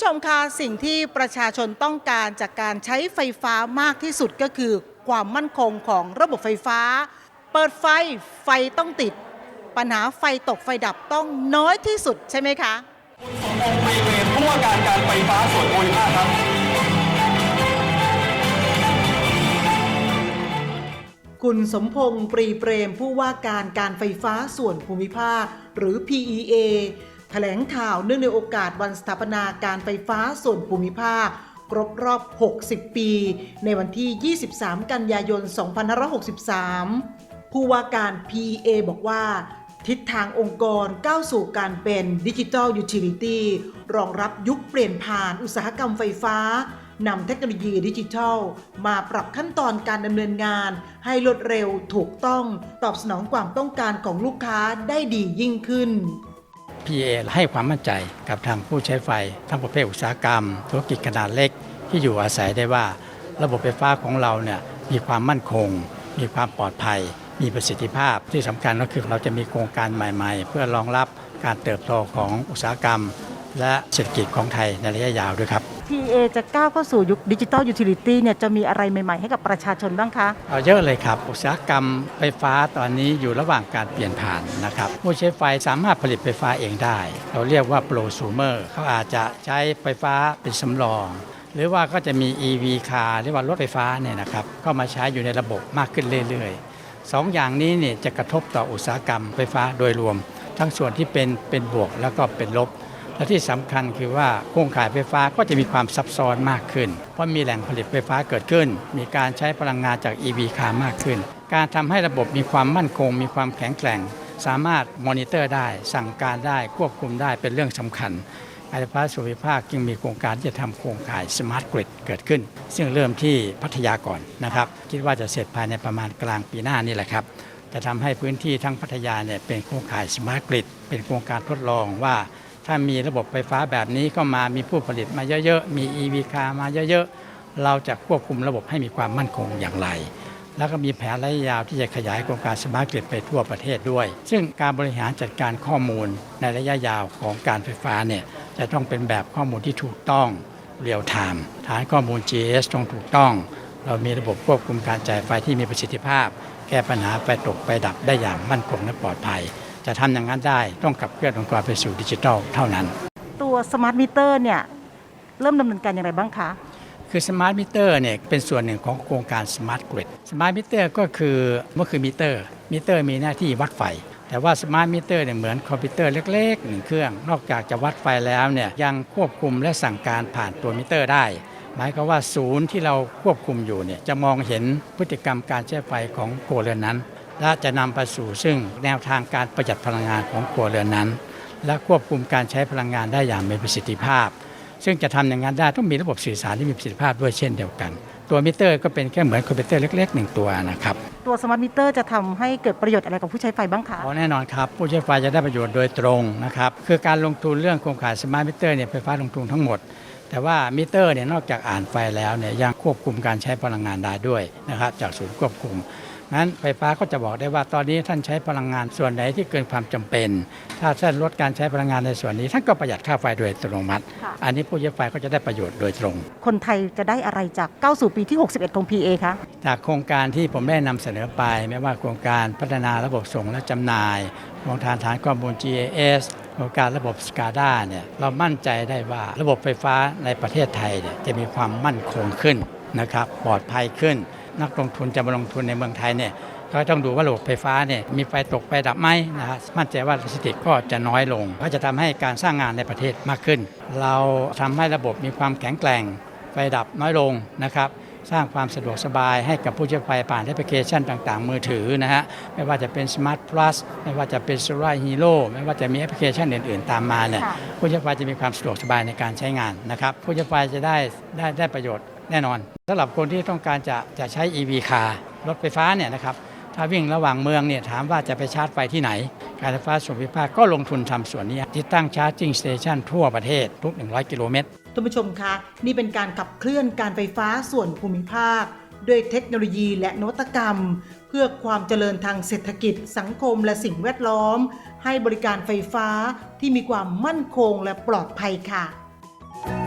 ผู้ชมคะสิ่งที่ประชาชนต้องการจากการใช้ไฟฟ้ามากที่สุดก็คือ ความมั่นคงของระบบไฟฟ้า เปิดไฟไฟต้องติด ปัญหาไฟตกไฟดับต้องน้อยที่สุดใช่ไหมคะสมพงษ์ปรีเวรผู้ว่าการการไฟฟ้าส่วนภูมิภาคครับคุณสมพงษ์ปรีเปรมผู้ว่าการการไฟฟ้าส่วนภูมิภาค หรือ PEA แถลงข่าวเนื่องในโอกาสวันสถาปนาการไฟฟ้าส่วนภูมิภาคครบรอบ 60 ปี ในวันที่ 23 กันยายน 2563 ผู้ว่าการ PEA บอกว่า ทิศทางองค์กรก้าวสู่การเป็นดิจิ t a ลยูทิลิตี้รองรับยุคเปลี่ยนผ่านอุตสาหกรรมไฟฟ้านำเทคโนโลยีดิจิทัล มาปรับขั้นตอนการดำเนินงาน ให้รวดเร็วถูกต้องตอบสนองความต้องการของลูกค้าได้ดียิ่งขึ้น PA ให้ความมั่นใจกับทางผู้ใช้ไฟ ทั้งประเภทอุตสาหกรรม ธุรกิจขนาดเล็กที่อยู่อาศัยได้ว่า ระบบไฟฟ้าของเราเนี่ยมีความมั่นคง มีความปลอดภัย มีประสิทธิภาพที่สำคัญก็คือเราจะมีโครงการใหม่ๆ เพื่อรองรับการเติบโตของอุตสาหกรรม และเศรษฐกิจของไทยในระยะยาวด้วยครับ PA จะก้าวเข้าสู่ยุคดิจิ t a ลยูทิลิตี้เนี่ยจะมีอะไรใหม่ ๆ ให้กับประชาชนบ้างคะเอาเยอะเลยครับ อุตสาหกรรมไฟฟ้าตอนนี้อยู่ระหว่างการเปลี่ยนผ่านนะครับผู้ใช้ไฟสามารถผลิตไฟฟ้าเองได้ เราเรียกว่าโปรซูเมอร์เขาอาจจะใช้ไฟฟ้าเป็นสำรองหรือว่าก็จะมี EV คาร์เรียกว่ารถไฟฟ้าเนี่ยนะครับเข้ามาใช้อยู่ในระบบมากขึ้นเรื่อยๆสองอย่างนี้เนี่ยจะกระทบต่ออุตสาหกรรมไฟฟ้าโดยรวม ทั้งส่วนที่เป็นเป็นบวกแล้วก็เป็นลบ และที่สำคัญคือว่าโครงข่ายไฟฟ้าก็จะมีความซับซ้อนมากขึ้น เพราะมีแหล่งผลิตไฟฟ้าเกิดขึ้น มีการใช้พลังงานจาก EV คามากขึ้น การทำให้ระบบมีความมั่นคง มีความแข็งแกร่ง สามารถมอนิเตอร์ได้ สั่งการได้ควบคุมได้เป็นเรื่องสำคัญไฟฟ้าส่วนภูมิภาคจึงมีโครงการที่จะทำโครงข่ายสมาร์ทกริดเกิดขึ้น ซึ่งเริ่มที่พัทยาก่อนนะครับ คิดว่าจะเสร็จภายในประมาณกลางปีหน้านี่แหละครับ จะทำให้พื้นที่ทั้งพัทยาเนี่ยเป็นโครงข่ายสมาร์ทกริดเป็นโครงการทดลองว่า ถ้ามีระบบไฟฟ้าแบบนี้ก็มามีผู้ผลิตมาเยอะๆ มี EV คามาเยอะๆ เราจะควบคุมระบบให้มีความมั่นคงอย่างไร แล้วก็มีแผนระยะยาวที่จะขยายโครงการสมาร์ทกริดไปทั่วประเทศด้วย ซึ่งการบริหารจัดการข้อมูลในระยะยาวของการไฟฟ้าเนี่ยจะต้องเป็นแบบข้อมูลที่ถูกต้องเรียลไทม์ฐานข้อมูล G S ต้องถูกต้อง เรามีระบบควบคุมการจ่ายไฟที่มีประสิทธิภาพ แก้ปัญหาไฟตกไฟดับได้อย่างมั่นคงและปลอดภัย จะทำอย่างนั้นได้ต้องขับเคลื่อนองค์กรไปสู่ดิจิทัลเท่านั้น ตัวสมาร์ทมิเตอร์เนี่ยเริ่มดำเนินการอย่างไรบ้างคะ คือสมาร์ทมิเตอร์เนี่ยเป็นส่วนหนึ่งของโครงการสมาร์ทกริดสมาร์ทมิเตอร์ก็คือเมื่อคือมิเตอร์มิเตอร์มีหน้าที่วัดไฟ แต่ว่าสมาร์ทมิเตอร์เนี่ยเหมือนคอมพิวเตอร์เล็กๆหนึ่งเครื่อง นอกจากจะวัดไฟแล้วเนี่ยยังควบคุมและสั่งการผ่านตัวมิเตอร์ได้ หมายความว่าศูนย์ที่เราควบคุมอยู่เนี่ยจะมองเห็นพฤติกรรมการใช้ไฟของครัวเรือนนั้น และจะนำไปสู่ซึ่งแนวทางการประหยัดพลังงานของครัวเรือนนั้น และควบคุมการใช้พลังงานได้อย่างมีประสิทธิภาพ ซึ่งจะทำอย่างนั้นได้ต้องมีระบบสื่อสารที่มีประสิทธิภาพด้วยเช่นเดียวกัน ตัวมิเตอร์ก็เป็นแค่เหมือนคอมพิวเตอร์เล็กๆหนึ่งตัวนะครับตัวสมาร์ทมิเตอร์จะทำให้เกิดประโยชน์อะไรกับผู้ใช้ไฟบ้างคะอ๋อแน่นอนครับ ผู้ใช้ไฟจะได้ประโยชน์โดยตรงนะครับคือการลงทุนเรื่องโครงข่ายสมาร์ทมิเตอร์เนี่ยไฟฟ้าลงทุนทั้งหมดแต่ว่ามิเตอร์เนี่ยนอกจากอ่านไฟแล้วเนี่ยยังควบคุมการใช้พลังงานได้ด้วยนะครับจากศูนย์ควบคุม งั้นไฟฟ้าก็จะบอกได้ว่าตอนนี้ท่านใช้พลังงานส่วนไหนที่เกินความจำเป็น ถ้าท่านลดการใช้พลังงานในส่วนนี้ ท่านก็ประหยัดค่าไฟโดยอัตโนมัติค่ะอันนี้ผู้ใช้ไฟก็จะได้ประโยชน์โดยตรง คนไทยจะได้อะไรจากก้าวสู่ปีที่ 61 ของ PA คะจากโครงการที่ผมได้นำเสนอไป ไม่ว่าโครงการพัฒนาระบบส่งและจำหน่ายโครงการฐานข้อมูล GIS โครงการระบบ SCADA เนี่ยเรามั่นใจได้ว่าระบบไฟฟ้าในประเทศไทยเนี่ยจะมีความมั่นคงขึ้นนะครับปลอดภัยขึ้น นักลงทุนจะมาลงทุนในเมืองไทยเนี่ยก็ต้องดูว่าระบบไฟฟ้าเนี่ยมีไฟตกไฟดับไหมนะฮะมั่นใจว่าสถิติก็จะน้อยลง ก็จะทำให้การสร้างงานในประเทศมากขึ้น เราทำให้ระบบมีความแข็งแกร่งไฟดับน้อยลงนะครับสร้างความสะดวกสบายให้กับผู้ใช้ไฟผ่านแอปพลิเคชันต่างๆ มือถือนะฮะไม่ว่าจะเป็น Smart Plus ไม่ว่าจะเป็น Solar Hero ไม่ว่าจะมีแอปพลิเคชันอื่นๆ ตามมาเนี่ยค่ะผู้ใช้ไฟจะมีความสะดวกสบายในการใช้งานนะครับผู้ใช้ไฟจะได้ได้ได้ประโยชน์ แน่นอนสำหรับคนที่ต้องการจะจะใช้ EV คาร์รถไฟฟ้าเนี่ยนะครับถ้าวิ่งระหว่างเมืองเนี่ยถามว่าจะไปชาร์จไฟที่ไหน การไฟฟ้าส่วนภูมิภาคก็ลงทุนทำส่วนนี้ติดตั้งชาร์จิ่งสเตชันทั่วประเทศทุก 100 กิโลเมตรท่านผู้ชมคะ นี่เป็นการขับเคลื่อนการไฟฟ้าส่วนภูมิภาค ด้วยเทคโนโลยีและนวัตกรรม เพื่อความเจริญทางเศรษฐกิจ สังคมและสิ่งแวดล้อม ให้บริการไฟฟ้าที่มีความมั่นคงและปลอดภัยค่ะ